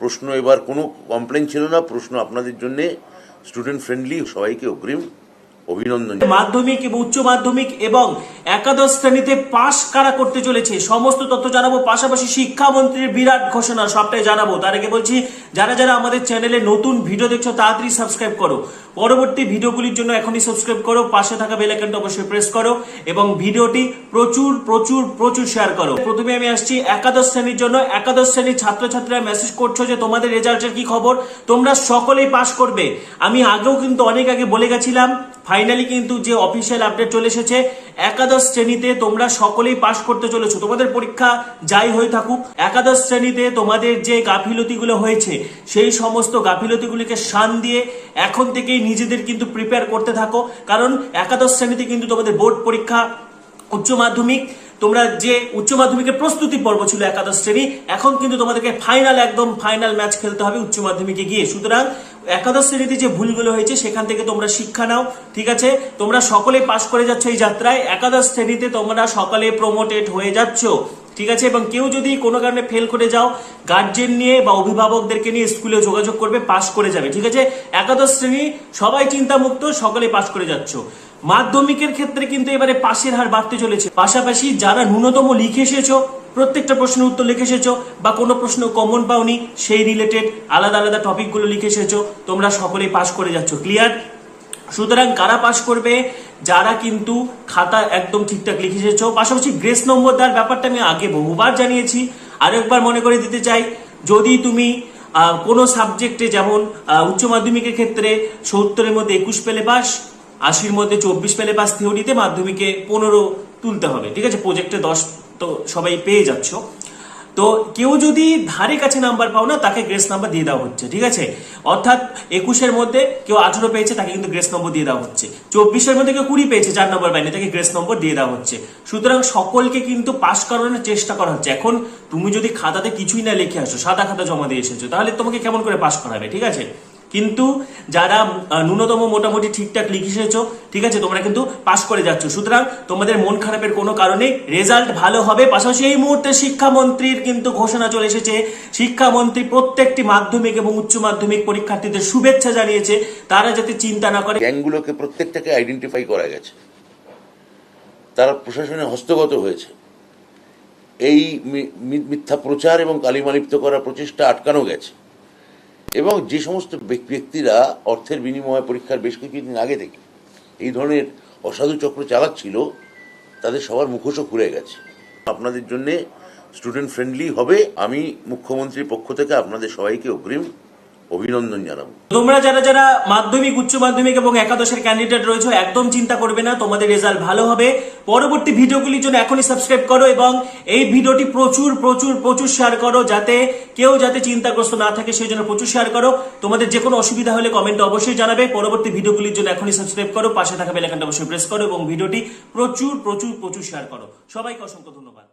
প্রশ্ন এবার কোনো কমপ্লেন ছিল না প্রশ্ন আপনাদের জন্যে স্টুডেন্ট ফ্রেন্ডলি সবাইকে অগ্রিম। অভিনন্দন। মাধ্যমিক এবং উচ্চ মাধ্যমিক এবং একাদশ শ্রেণীতে পাশ কারা করতে চলেছে? সমস্ত তথ্য জানাব, পাশাপাশি শিক্ষামন্ত্রীর বিরাট ঘোষণা, সবটাই জানাব। তার আগে বলছি, যারা যারা আমাদের চ্যানেলে নতুন ভিডিও দেখছ, তাড়াতাড়ি সাবস্ক্রাইব করো। পরবর্তী ভিডিওগুলির জন্য এখনই সাবস্ক্রাইব করো, পাশে থাকা বেল অবশ্যই প্রেস করো এবং ভিডিওটি প্রচুর প্রচুর প্রচুর শেয়ার করো। প্রথমে আমি আসছি একাদশ শ্রেণির জন্য। একাদশ শ্রেণির ছাত্রছাত্রীরা মেসেজ করছ যে, তোমাদের রেজাল্টের কি খবর? তোমরা সকলেই পাশ করবে। আমি আগেও কিন্তু অনেক আগে বলে গেছিলাম ফাইনালি কিন্তু যে অফিসিয়াল আপডেট চলে এসেছে, একাদশ শ্রেণীতে তোমরা সকলেই পাশ করতে চলেছো। তোমাদের পরীক্ষা যাই হয়ে থাকুক, একাদশ শ্রেণীতে তোমাদের যে গাফিলতিগুলো হয়েছে, সেই সমস্ত গাফিলতিগুলিকে শান দিয়ে এখন থেকেই নিজেদের কিন্তু প্রিপেয়ার করতে থাকো। কারণ একাদশ শ্রেণীতে কিন্তু তোমাদের বোর্ড পরীক্ষা, উচ্চ মাধ্যমিক তোমরা যে উচ্চ মাধ্যমিকের প্রস্তুতি পর্ব ছিল একাদশ শ্রেণি, এখন কিন্তু তোমাদেরকে ফাইনাল একদম ফাইনাল ম্যাচ খেলতে হবে উচ্চ মাধ্যমিকে গিয়ে। সুতরাং একাদশ শ্রেণীতে যে ভুলগুলো হয়েছে, সেখান থেকে তোমরা শিক্ষা নাও, ঠিক আছে? তোমরা সকলে পাশ করে যাচ্ছ এই যাত্রায়। একাদশ শ্রেণীতে তোমরা সকলে প্রমোটেড হয়ে যাচ্ছ। ঠিক আছে? এবং কেউ যদি কোনো কারণে ফেল করে যাও গার্জেন নিয়ে বা অভিভাবকদেরকে নিয়ে স্কুলে যোগাযোগ করবে পাশ করে যাবে, ঠিক আছে? একাদশ শ্রেণি, সবাই চিন্তামুক্ত, সকলে পাশ করে যাচ্ছ। মাধ্যমিকের ক্ষেত্রে কিন্তু এবারে পাশের হার বাড়তে চলেছে। পাশাপাশি যারা ন্যূনতম লিখে এসেছ, প্রত্যেকটা প্রশ্নের উত্তর লিখে এসেছ, বা কোনো প্রশ্ন কমন পাওনি, সেই রিলেটেড আলাদা আলাদা টপিকগুলো লিখে এসেছ, তোমরা সকলেই পাশ করে যাচ্ছ। ক্লিয়ার সুতরাং কারা পাশ করবে? যারা কিন্তু খাতা একদম ঠিকঠাক লিখে এসেছ। পাশাপাশি গ্রেস নম্বর দেওয়ার ব্যাপারটা আমি আগে বহুবার জানিয়েছি। আরেকবার মনে করে দিতে চাই, যদি তুমি কোনো সাবজেক্টে যেমন উচ্চ মাধ্যমিকের ক্ষেত্রে সত্তরের মধ্যে একুশ পেলে পাস, আশির মধ্যে চব্বিশ পেলে পাস থিওরিতে মাধ্যমিকে পনেরো তুলতে হবে। ঠিক আছে? প্রজেক্টে দশ তো সবাই পেয়ে যাচ্ছ। তো কেউ যদি ধারে কাছে নাম্বার পাও না, তাকে গ্রেস নাম্বার দিয়ে দেওয়া হচ্ছে, ঠিক আছে? অর্থাৎ একুশের মধ্যে কেউ আঠারো পেয়েছে, তাকে কিন্তু গ্রেস নম্বর দিয়ে দেওয়া হচ্ছে। চব্বিশের মধ্যে কেউ কুড়ি পেয়েছে, চার নম্বর পায়নি, তাকে গ্রেস নম্বর দিয়ে দেওয়া হচ্ছে। সুতরাং সকলকে কিন্তু পাশ করানোর চেষ্টা করা হচ্ছে। এখন তুমি যদি খাতাতে কিছুই না লিখে আসো, সাদা খাতা জমা দিয়ে এসেছ, তাহলে তোমাকে কেমন করে পাশ করাবে, ঠিক আছে? কিন্তু যারা ন্যূনতম মোটামুটি ঠিকঠাক লিখে এসেছ, ঠিক আছে, তোমরা কিন্তু পাশ করে যাচ্ছ। সুতরাং তোমাদের মন খারাপের কোনো কারণে রেজাল্ট ভালো হবে। পাশাপাশি এই মুহূর্তে শিক্ষামন্ত্রীর কিন্তু ঘোষণা চলে এসেছে। শিক্ষামন্ত্রী প্রত্যেকটি মাধ্যমিক এবং উচ্চ মাধ্যমিক পরীক্ষার্থীদের শুভেচ্ছা জানিয়েছে। তারা যাতে চিন্তা না করে। গ্যাংগুলোকে প্রত্যেকটাকে আইডেন্টিফাই করা গেছে। তারা প্রশাসনে হস্তগত হয়েছে। এই মিথ্যা প্রচার এবং কালিমালিপ্ত করার প্রচেষ্টা আটকানো গেছে। এবং যে সমস্ত ব্যক- ব্যক্তিরা অর্থের বিনিময়ে পরীক্ষার বেশ কিছুদিন আগে থেকে এই ধরনের অসাধু চক্র চালাচ্ছিল, তাদের সবার মুখোশও খুলে গেছে। আপনাদের জন্যে স্টুডেন্ট ফ্রেন্ডলি হবে। আমি মুখ্যমন্ত্রীর পক্ষ থেকে আপনাদের সবাইকে অগ্রিম অভিনন্দন জানাব। তোমরা যারা যারা মাধ্যমিক, উচ্চ মাধ্যমিক এবং একাদশের ক্যান্ডিডেট রয়েছে, একদম চিন্তা করবে না, তোমাদের রেজাল্ট ভালো হবে। পরবর্তী ভিডিওগুলির জন্য এখনই সাবস্ক্রাইব করো এবং এই ভিডিওটি প্রচুর প্রচুর প্রচুর শেয়ার করো যাতে কেউ যাতে চিন্তাগ্রস্ত না থাকে, সেই জন্য প্রচুর শেয়ার করো। তোমাদের যে কোনো অসুবিধা হলে কমেন্টে অবশ্যই জানাবে। পরবর্তী ভিডিওগুলির জন্য এখনই সাবস্ক্রাইব করো। পাশে থাকা বেলাকানটা অবশ্যই প্রেস করো এবং ভিডিওটি প্রচুর প্রচুর প্রচুর শেয়ার করো। সবাইকে অসংখ্য ধন্যবাদ।